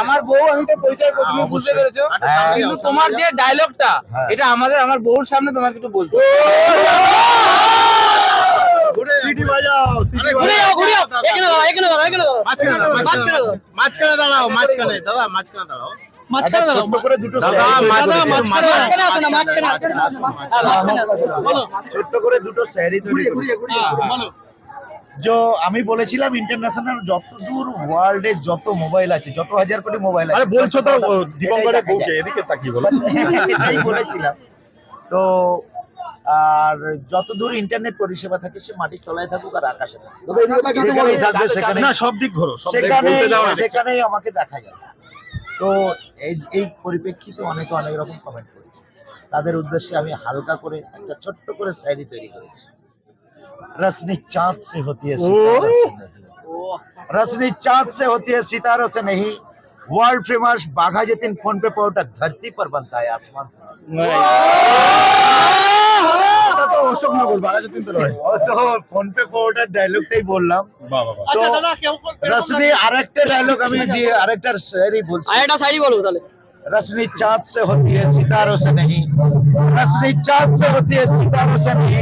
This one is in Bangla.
আমার বউ আমি তো পরিচয় করছি তুমি বুঝতে পেরেছ। হ্যাঁ। কিন্তু তোমার যে ডায়লগটা হ্যাঁ। এটা আমাদের আমার বউর সামনে তোমাকে একটু বলতে সিটি বাজাও সিটি ঘুরে ঘুরে যাও এখানে দাঁড়াও এখানে দাঁড়াও এখানে দাঁড়াও। মাঝখানে দাঁড়াও মাঝখানে দাঁড়াও। মাঝখানে দাদা মাঝখানে দাঁড়াও মাঝখানে দাঁড়াও। ছোট্ট করে দুটো দাদা, তৈরি মাঝখানে মাঝখানে আসো না মাঝখানে মাঝখানে আসো না। হ্যাঁ, মাঝখানে বলো। ছোট্ট করে দুটো শায়রি তৈরি করেছি। বলো। जो আমি বলেছিলাম ইন্টারন্যাশনাল যত দূর ওয়ার্ল্ডে যত মোবাইল আছে যত হাজার কোটি মোবাইল আছে বলছো তো ও, দীপঙ্করের বউকে এদিকে তাকিয়ে বলো। এটাই বলেছিলাম। তো আর যত দূর ইন্টারনেট পরিষেবা থাকে সে মাটির তলায় থাকুক আর আকাশে থাকুক। সেখানে না সব দিক ঘোরো সেখানে। সেখানেই আমাকে দেখা যাবে। তো এই এই পরিপ্রেক্ষিতে অনেকে অনেক রকম কমেন্ট করেছে। তাদের উদ্দেশ্যে আমি হালকা করে একটা ছোট্ট করে শায়রি তৈরি করেছি। रसनी चांद से होती है सितारों से नहीं रसनी चांद से होती है सितारों से नहीं world famous Bagha Jatin phone पे पाउडर धरती पर बनता है आसमान से नहीं। এটা তো অশোকনগর বারাজতিন তো নয় ও তো ফোন পে পাউডার ডায়লগটাই বললাম বাহ বাহ বাহ। তো আচ্ছা দাদা কেউ रसनी আরেকটা ডায়লগ আমি দিয়ে আরেকটা শায়রি বলছি আর একটা শাড়ি বলবো তাহলে रसनी चांद से होती है सितारों से नहीं रसनी चांद से होती है सितारों से नहीं